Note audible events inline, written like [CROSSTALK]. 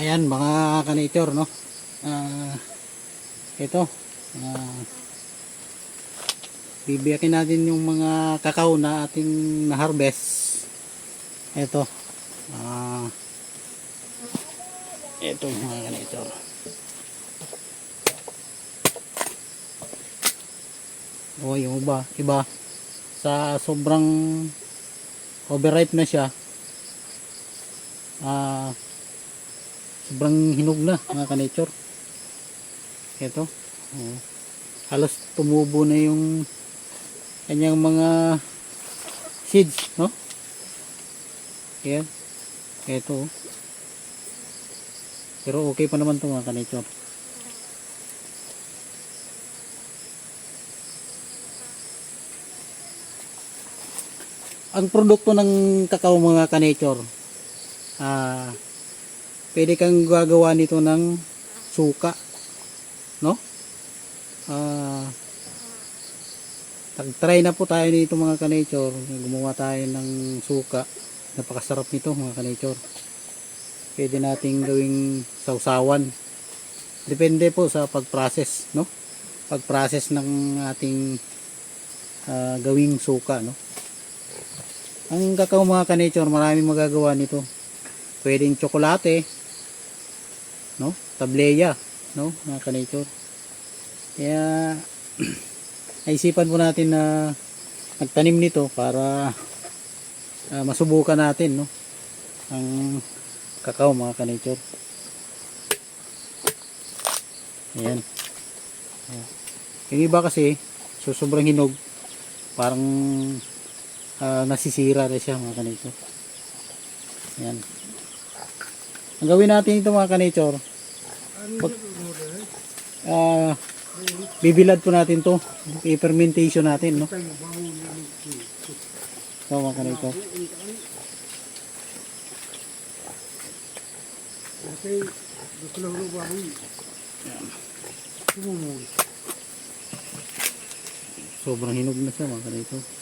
Ayan mga kanator no. Ah ito. ah bibiyakin natin yung mga kakao na ating na-harvest. Ito. Ah ito mga kanator. O yung iba, iba sa sobrang overripe na siya. Ah sobrang hinog na mga ka-nature. Ito oh. halos tumubo na yung kanyang mga seeds no? Yan ito pero okay pa naman to mga ka-nature. Ang produkto ng kakao mga ka-nature ah pwede kang gagawa nito ng suka no? Ah tag-try na po tayo nito mga ka-nature. Gumawa tayo ng suka. Napakasarap nito mga ka-nature. Pwede nating gawing sausawan. Depende po sa pag-process no? Pag-process ng ating ah, gawing suka no? Ang kakao mga ka-nature maraming magagawa nito. Pwedeng tsokolate no? Tableya no? Mga ka-nature. Kaya [CLEARS THROAT] naisipan po natin na magtanim nito para ah, masubukan natin no? Ang kakao mga ka-nature. Ayan. Yung iba kasi so sobrang hinog. Parang ah, nasisira na siya mga ka-nature. Ayan ang gawin natin ito mga ka-nature pag, ah, bibilad po natin to. I-fermentation natin no? Ito mga ka-nature. Sobrang hinog na siya mga ka-nature